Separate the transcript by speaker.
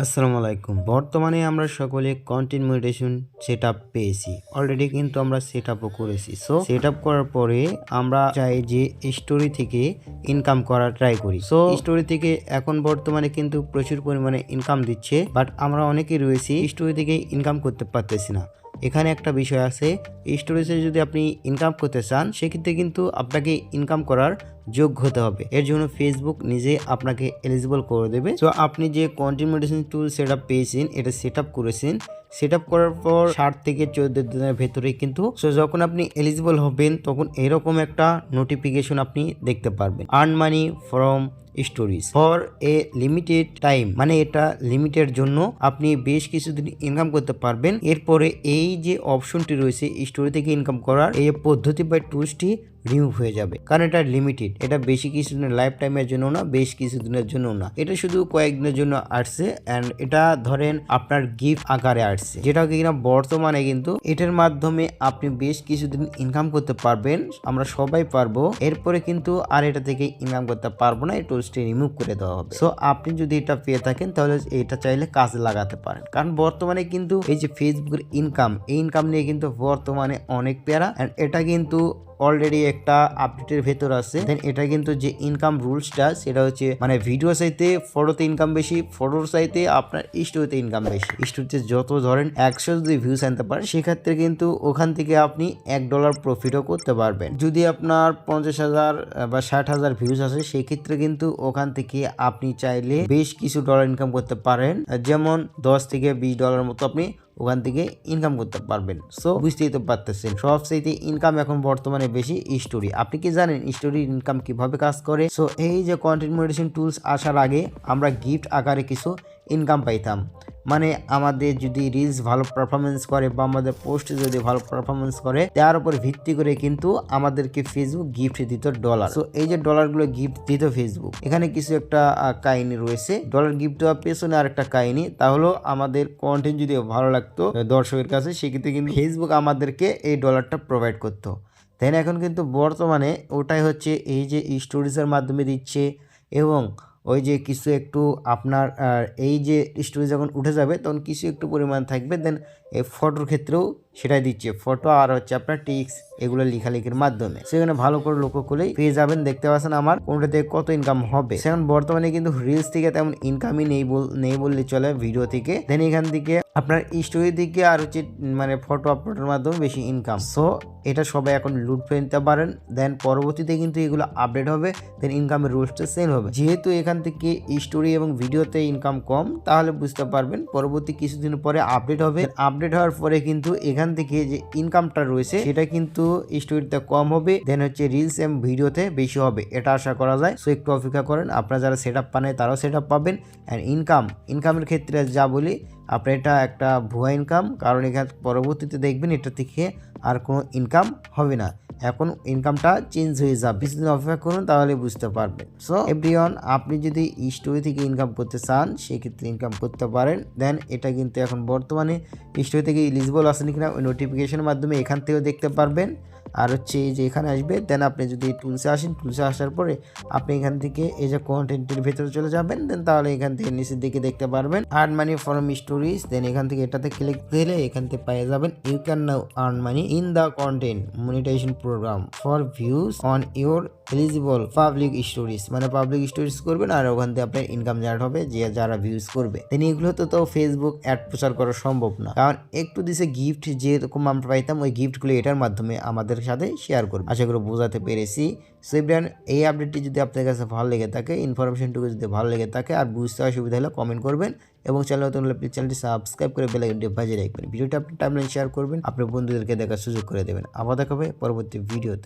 Speaker 1: আসসালামু আলাইকুম। বর্তমানে আমরা সকলে কন্টেন্ট মনিটেশন সেট আপ পেয়েছি। অলরেডি কিন্তু আমরা সেট আপও করেছি। সো সেট আপ করার পরে আমরা চাই যে স্টোরি থেকে ইনকাম করার ট্রাই করি। সো স্টোরি থেকে এখন বর্তমানে কিন্তু প্রচুর পরিমাণে ইনকাম দিচ্ছে। বাট আমরা অনেকেই রয়েছি স্টোরি থেকে ইনকাম করতে পারতেছি না। এখানে একটা বিষয় আছে স্টোরেজে যদি আপনি ইনকাম করতে চান, সেক্ষেত্রে কিন্তু আপনাকে ইনকাম করার যোগ্য হতে হবে। এর জন্য ফেসবুক নিজে আপনাকে এলিজিবল করে দেবে। সো আপনি যে কন্টেন্ট মেডিসিন টুল সেট পেয়েছেন, এটা সেট আপ করেছেন। সেট আপ করার পর ষাট থেকে চোদ্দ দিনের ভেতরে কিন্তু সো যখন আপনি এলিজিবল হবেন, তখন এরকম একটা নোটিফিকেশন আপনি দেখতে পারবেন। Earn money from stories for a limited time মানে এটা লিমিটের জন্য আপনি বেশ কিছুদিন ইনকাম করতে পারবেন। এরপরে এই যে অপশনটি রয়েছে স্টোরি থেকে ইনকাম করার, এই পদ্ধতি বা টুলসটি রিমুভ হয়ে যাবে। কারণ এটা লিমিটেড এটা বেশি কিছুদিনের লাইফ টাইমের জন্য না, বেশ কিছুদিনের জন্য না। এটা শুধু কয়েকদিনের জন্য আসছে অ্যান্ড এটা ধরেন আপনার গিফট আকারে আসছে, যেটা কিনা বর্তমানে কিন্তু এটার মাধ্যমে আপনি বেশ কিছুদিন ইনকাম করতে পারবেন, আমরা সবাই পারব। এরপরে কিন্তু আর এটা থেকে ইনকাম করতে পারব না, এই টুলসটি রিমুভ করে দেওয়া হবে। সো আপনি যদি এটা পেয়ে থাকেন, তাহলে এটা চাইলে কাজে লাগাতে পারেন। কারণ বর্তমানে কিন্তু এই যে ফেসবুকের ইনকাম এই ইনকাম নিয়ে কিন্তু বর্তমানে অনেক পেয়ারা। এটা কিন্তু অলরেডি একটা আপডেটের ভেতর আছে। দেন এটা কিন্তু যে ইনকাম রুলসটা সেটা হচ্ছে মানে ভিডিও চাইতে ফটোতে ইনকাম বেশি ফটোর চাইতে আপনার স্টোরিতে ইনকাম বেশি। স্টোরিতে যত ধরেন একশো যদি ভিউস আনতে পারেন, সেক্ষেত্রে কিন্তু ওখান থেকে আপনি এক ডলার প্রফিটও করতে পারবেন। যদি আপনার পঞ্চাশ হাজার বা ষাট হাজার ভিউস আছে সেক্ষেত্রে কিন্তু ওখান থেকে আপনি চাইলে বেশ কিছু ডলার ইনকাম করতে পারেন। যেমন দশ থেকে বিশ ডলার মতো আপনি ওখান থেকে ইনকাম করতে পারবেন। সো বুঝতেই তো পারতেছেন। সব সবচেয়ে ইনকাম এখন বর্তমানে বেশি স্টোরি আপনি কি জানেন স্টোরির ইনকাম কীভাবে কাজ করে? সো এই যে কন্টেন্ট মডিটেশন টুলস আসার আগে আমরা গিফট আকারে কিছু ইনকাম পাইতাম। মানে আমাদের যদি রিলস ভালো পারফরমেন্স করে বা আমাদের পোস্ট যদি ভালো পারফরমেন্স করে, তার উপর ভিত্তি করে কিন্তু আমাদেরকে ফেসবুক গিফট দিত ডলার সো এই যে ডলারগুলো গিফট দিত ফেসবুক এখানে কিছু একটা কাহিনী রয়েছে। ডলার গিফট দেওয়ার পেছনে আর একটা কাহিনী, তা হলো আমাদের কন্টেন্ট যদি ভালো লাগতো দর্শকের কাছে, সেক্ষেত্রে কিন্তু ফেসবুক আমাদেরকে এই ডলারটা প্রোভাইড করতো। দেন এখন কিন্তু বর্তমানে ওটাই হচ্ছে এই যে স্টোরিজের মাধ্যমে দিচ্ছে এবং ওই যে কিছু একটু আপনার এই যে স্টোরেজ যখন উঠে যাবে, তখন কিছু একটু পরিমাণ থাকবে দেন এই ফটোর ক্ষেত্রেও সেটাই দিচ্ছে। ফটো আর হচ্ছে আপনার টিক্স এগুলো লেখালেখির মাধ্যমে। সেখানে ভালো করে লক্ষ্য করলেই পেয়ে যাবেন। দেখতে পাচ্ছেন আমার কোনটা থেকে কত ইনকাম হবে। সেখানে বর্তমানে কিন্তু রিলস থেকে তেমন ইনকামই নেই নেই বললে চলে ভিডিও থেকে। দেন এখান থেকে আপনার স্টোরি দিকে আর হচ্ছে মানে ফটো আপলোডের মাধ্যমে বেশি ইনকাম সো এটা সবাই এখন লুট করে নিতে পারেন। দেন পরবর্তীতে কিন্তু এগুলো আপডেট হবে। দেন ইনকামের রুলসটা সেম হবে। যেহেতু এখান থেকে স্টোরি এবং ভিডিওতে ইনকাম কম, তাহলে বুঝতে পারবেন। পরবর্তী কিছুদিন পরে আপডেট হবে। আপডেট হওয়ার পরে কিন্তু এখান থেকে যে ইনকামটা রয়েছে, সেটা কিন্তু স্টোরিতে কম হবে দেন হচ্ছে রিলস এবং ভিডিওতে বেশি হবে। এটা আশা করা যায়। সো একটু অপেক্ষা করেন, আপনারা যারা সেট আপ পানে তারাও সেট আপ পাবেন। অ্যান্ড ইনকাম ইনকামের ক্ষেত্রে যা বলি, আপনার এটা একটা ভুয়া ইনকাম কারণ এখান, পরবর্তীতে দেখবেন, এটা থেকে আর কোনো ইনকাম হবে না। এখন ইনকামটা চেঞ্জ হয়ে যাবে। কিছুদিন অপেক্ষা করুন, তাহলে বুঝতে পারবেন সো এভরিওয়ান আপনি যদি স্টোরি থেকে ইনকাম করতে চান, সেক্ষেত্রে ইনকাম করতে পারেন। দেন এটা কিন্তু এখন বর্তমানে স্টোরি থেকে ইলিজিবল আসেনি কিনা, ওই নোটিফিকেশনের মাধ্যমে এখান থেকেও দেখতে পারবেন। আর হচ্ছে এই যে এখানে আসবে দেন আপনি যদি টুলসে আসেন টুলসে আসার পরে আপনি এখান থেকে এই যে কন্টেন্টের ভেতরে চলে যাবেন দেন তাহলে এখান থেকে নিচের দিকে দেখতে পারবেন earn money from stories then এখান থেকে এটাতে ক্লিক দিলে এখান থেকে পেয়ে যাবেন you can now earn money in the content monetization program for views on your eligible public stories মানে পাবলিক স্টোরিজ করবেন আর ওখান থেকে আপনার ইনকাম জেনারেট হবে, যে যারা ভিউজ করবে। দেন এগুলো তো তো ফেসবুক অ্যাড প্রচার করা সম্ভব না। কারণ একটু দিছে গিফট যেরকম আমরা পাইতাম, ওই গিফটগুলো এটার মাধ্যমে আমাদের সাথে শেয়ার করবে। আশা করি বোঝাতে পেরেছি। সো এভরিওয়ান এই আপডেটটি যদি আপনার কাছে ভালো লেগে থাকে ইনফরমেশনটুকু যদি ভালো লেগে থাকে আর বুঝতে অসুবিধা হলে কমেন্ট করবেন এবং চ্যানেল নতুন হলে প্লিজ চ্যানেলটি সাবস্ক্রাইব করে বেল আইকনটি বাজিয়ে রাখবেন। ভিডিওটা আপনি টাইমলাইন শেয়ার করবেন, আপনার বন্ধুদেরকে দেখার সুযোগ করে দেবেন। আবার দেখাবে পরবর্তী ভিডিওতে